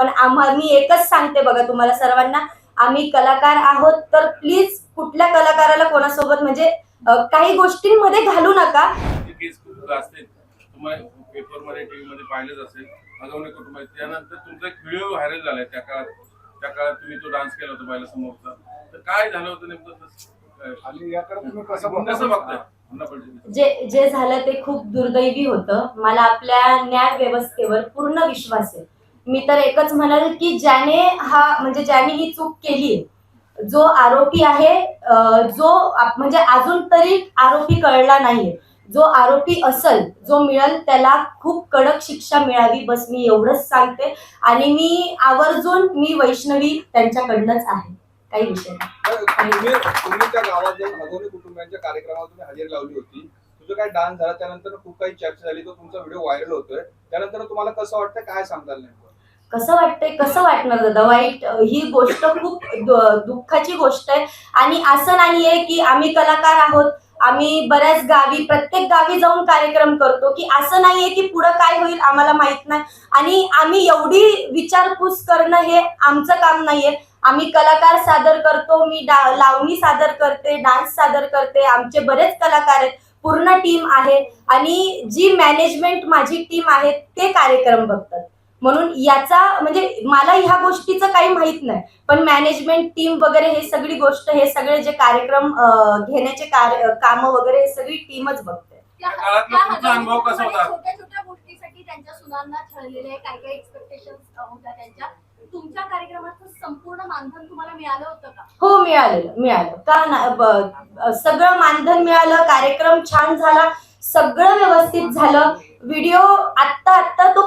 पण आम्हा मी एकच सांगते बघा तुम्हाला सर्वांना आम्ही कलाकार आहोत तर प्लीज कुठल्या कलाकाराला कोणासोबत म्हणजे काही गोष्टींमध्ये घालू नका. तुम्हाला पेपरमध्ये टीव्ही मध्ये पाहिलंच असेल अगवणे कुटुंब त्यानंतर तुमचा एक व्हिडिओ व्हायरल झालाय त्या काळात त्या काळात तुम्ही तो डान्स केला होता पहिला समोरचा तर काय झालं होतं नेमकं तसं? काय? आणि याकडे तुम्ही कसं बघताय? जे जे झालं ते खूप दुर्दैवी होतं. मला आपल्या न्याय व्यवस्थेवर पूर्ण विश्वास आहे. मी तर एकच म्हणाल की ज्याने हा म्हणजे ज्याने ही चूक केली जो आरोपी आहे जो म्हणजे अजून तरी आरोपी कळला नाहीये जो आरोपी असल जो मिळेल त्याला खूप कडक शिक्षा मिळावी बस मी एवढंच सांगते. आणि मी आवर्जून मी वैष्णवी त्यांच्याकडनंच आहे. काही विषय नाही. कुटुंबियांच्या कार्यक्रमात तुम्ही हजेरी लावली होती. तुझं काय डान्स झाला? त्यानंतर खूप काही चर्चा झाली. तो तुमचा व्हिडिओ व्हायरल होतोय. त्यानंतर तुम्हाला कसं वाटतं काय सांगताल नाही कसं वाटतंय कसं वाटणार दादा? वाईट ही गोष्ट खूप दुःखाची गोष्ट आहे. आणि असं नाहीये की आम्ही कलाकार आहोत आम्ही बऱ्याच गावी प्रत्येक गावी जाऊन कार्यक्रम करतो की असं नाहीये की पुढं काय होईल आम्हाला माहीत नाही. आणि आम्ही एवढी विचारपूस करणं हे आमचं काम नाहीये. आम्ही कलाकार सादर करतो मी डा- लावणी सादर करते डान्स सादर करते आमचे बरेच कलाकार आहेत पूर्ण टीम आहे. आणि जी मॅनेजमेंट माझी टीम आहे ते कार्यक्रम बघतात. म्हणून याचा म्हणजे मला ह्या गोष्टीचं काही माहीत नाही. पण मॅनेजमेंट टीम वगैरे हे सगळी गोष्ट हे सगळे जे कार्यक्रम घेण्याचे कार्य कामं वगैरे हे सगळी टीमच बघते. अनुभव कसा होता? छोट्या छोट्या गोष्टीसाठी त्यांच्या सुनांना छळलेले काही काही एक्सपेक्टेशन होत्या त्यांच्या. तुमच्या कार्यक्रमाचं संपूर्ण मानधन तुम्हाला मिळालं होतं का? हो मिळालेलं मिळालं. का सगळं मानधन मिळालं कार्यक्रम छान झाला सगळं व्यवस्थित झालं. व्हिडिओ आत्ता आत्ता तो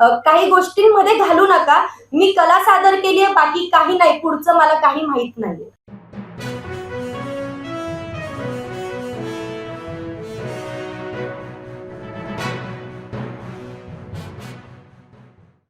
काही गोष्टींमध्ये घालू नका. मी कला सादर केली आहे बाकी काही नाही. पुढचं मला काही माहीत नाही